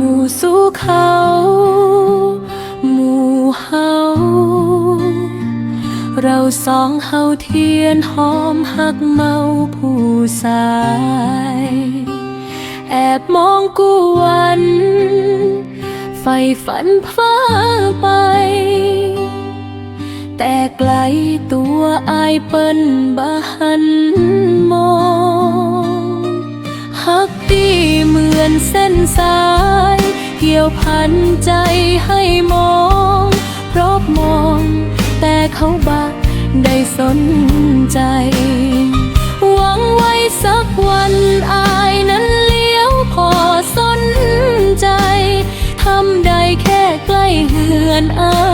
มู่สู่เขา หมู่เฮา เราสองเฮาเทียนหอมหักเมาผู้สาย แอบมองกูวันไฟฝันเพ้อไป แต่ไกลตัวอายเปิ้นบ่หันมองฮักตีเหมือนเส้นสาย ยวพันใจให้มองรอบมอง แต่เขาบักได้สนใจ หวังไว้สักวันอายนั้นเลี้ยวพอสนใจ ทำได้แค่ใกล้เหือนอาย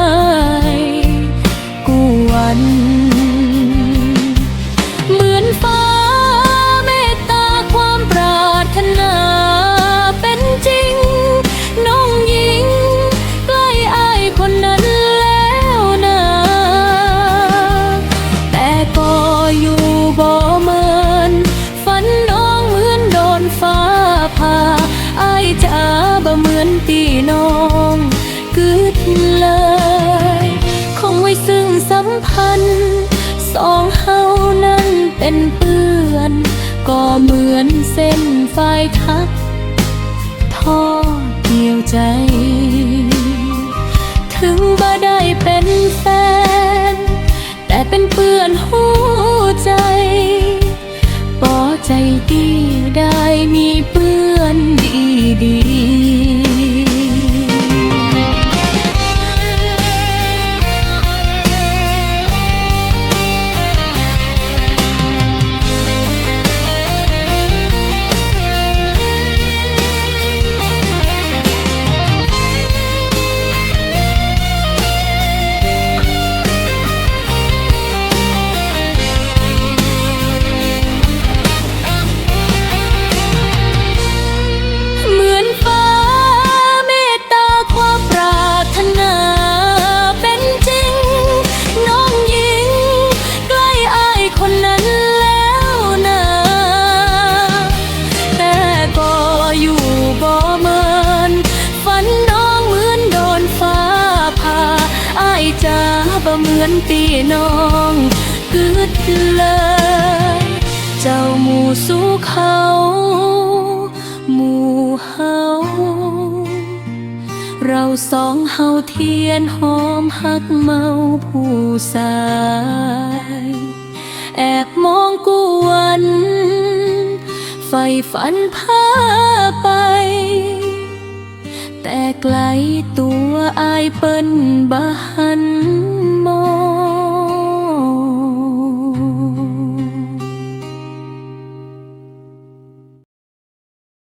เพื่อน ก็เหมือนเส้นไฟทักทอดเกี่ยวใจ ถึงบ่ได้เป็นแฟน แต่เป็นเพื่อนหัวใจปอใจดีได้มีเพื่อน บ่เหมือนพี่น้องกึดเลย เจ้าหมู่สู่เขาหมู่เฮาเราสองเฮาเทียนหอมหักเมาผู้สาย แอบมองกูวันไฟฝันพาไป แต่ไกลตัวอายเปิ้นบ่หัน